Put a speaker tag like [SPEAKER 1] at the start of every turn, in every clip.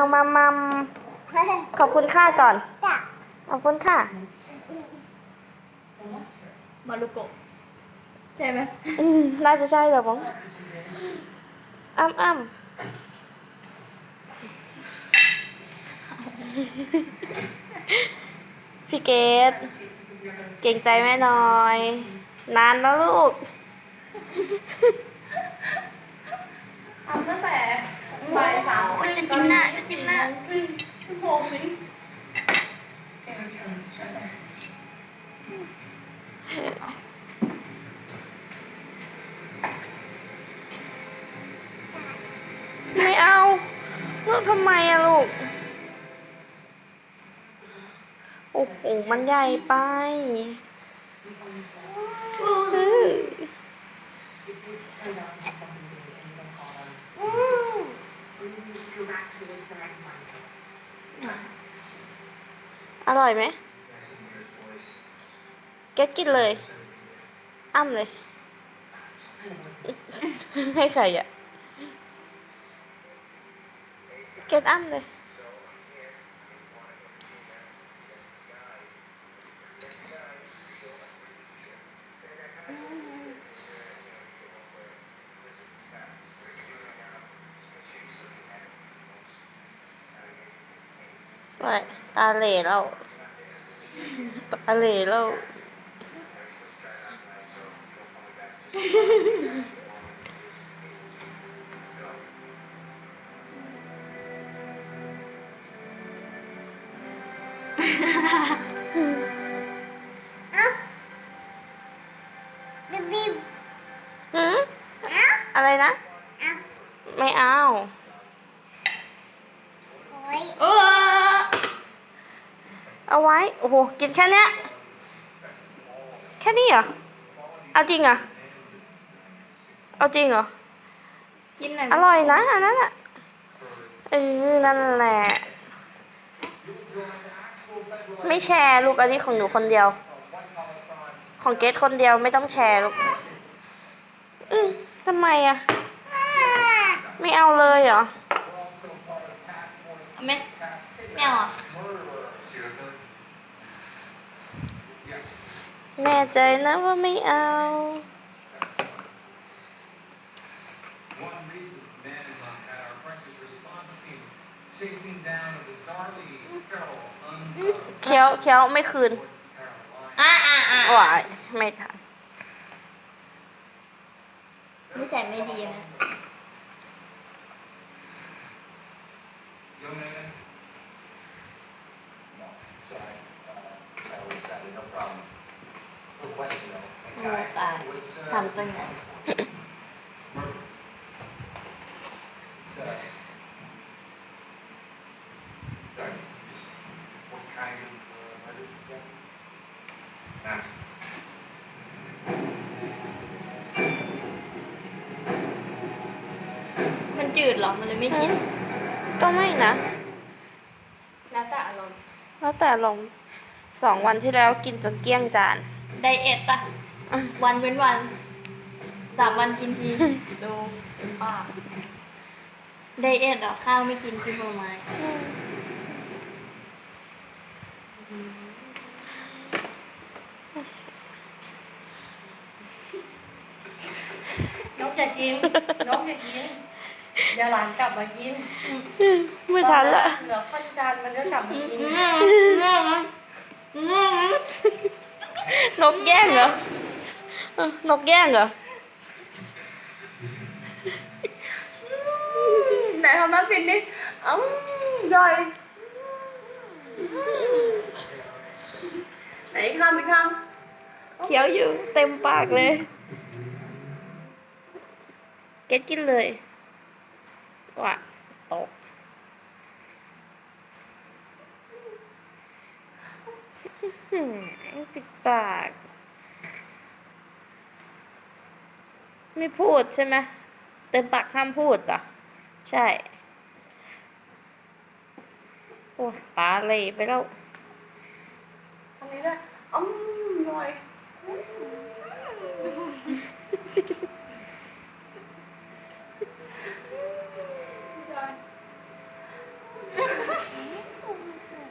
[SPEAKER 1] าวมัมมัมขอบคุณค่าก่อน
[SPEAKER 2] จ้ะ
[SPEAKER 1] ขอบคุณค่ะ
[SPEAKER 3] มารุโกะใช่ไหม
[SPEAKER 1] อืมน่าจะใช่เหรอมั้งอ้ำอ้ำพี่เกดเก่งใจแม่หน่อย นานแล้วลูก
[SPEAKER 3] ทำตั้งแต่ บ่ายสาม
[SPEAKER 1] จะจิ้มหน้าจะจิ้มหน้า
[SPEAKER 3] ชั่วโมงนึง
[SPEAKER 1] ไม่เอาเลูกทำไมอะลูก โอ้โห มันใหญ่ไปอือ อร่อยไหมเก็ตกินเลย อ้ำเลย ให้ใครอะเก็ตอ้ำเลย ไม่ตาเหล่แล้วตาเหล่แล้ว
[SPEAKER 2] เอ้าบีบบีบ
[SPEAKER 1] หืม
[SPEAKER 2] เอ้า
[SPEAKER 1] อะไรนะ
[SPEAKER 2] เอ้า
[SPEAKER 1] ไม่เอา
[SPEAKER 2] โอ้ย
[SPEAKER 3] เออ
[SPEAKER 1] เอาไว้ โอ้โห กินแค่เนี้ยแค่นี้เหรอ เอาจริงเหรอ เอาจริงเหรอ
[SPEAKER 3] กินหน่อย
[SPEAKER 1] อร่อยนะอันนั้นอะเออนั่นแหละ ไม่แชร์ลูกอันนี้ของหนูคนเดียว ของเกดคนเดียวไม่ต้องแชร์ลูก อืมทำไมอะ ไม่เอาเลยเหรอ
[SPEAKER 3] เอาไหมไม่เอาอะ
[SPEAKER 1] แน่ใจนะว่าไม่เอา
[SPEAKER 4] One reason Amazon had our crisis response team chasing down a bizarrely feral, unsung
[SPEAKER 1] เคี้ยวเคี้ยวไม่คืน
[SPEAKER 4] Caroline.
[SPEAKER 3] อะอะอะ
[SPEAKER 1] หวายไม่ทัน
[SPEAKER 3] นิสัยไม่ดีนะ
[SPEAKER 4] Young man,
[SPEAKER 3] โอ้ตายทำตั้งนาน
[SPEAKER 4] what kind of uh, murder was that? Nah.
[SPEAKER 3] มันจืดเหรอ มันเลยไม่กิน
[SPEAKER 1] ก็ไม่นะ
[SPEAKER 3] แล้วแต่อารมณ์
[SPEAKER 1] แล้วแต่ลงสองวันที่แล้วกินจนเกลี้ยงจาน
[SPEAKER 3] ไดเอทปะวันเว้นวันสามวันกินทีดูเป็นป้าไดเอทเหรอข้าวไม่กินกินผลไม้
[SPEAKER 5] นกอย่ากินนกอย่ากินเดี๋ยวหลานกลับมากิน
[SPEAKER 1] ไม่ทันละ
[SPEAKER 5] เหลือข้อนจานมันก็กลับมากิน
[SPEAKER 1] นกแย่งเหรอเออนกแย่งเหรอ
[SPEAKER 3] ไหนทำน้ำฟินดิอืมย่อยไหนอีกคำอีกค
[SPEAKER 1] เขียวอยู่เต็มปากเลย เก็ตกินเลยว่ะตกอื้อหือ ปิดปาก ไม่พูดใช่ไหมเต็มปากห้ามพูดเหรอใช่ โอ้ยตาเหลยไปแล้ว
[SPEAKER 5] ทำนี้ด้วยอืมหน่อย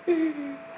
[SPEAKER 1] อืม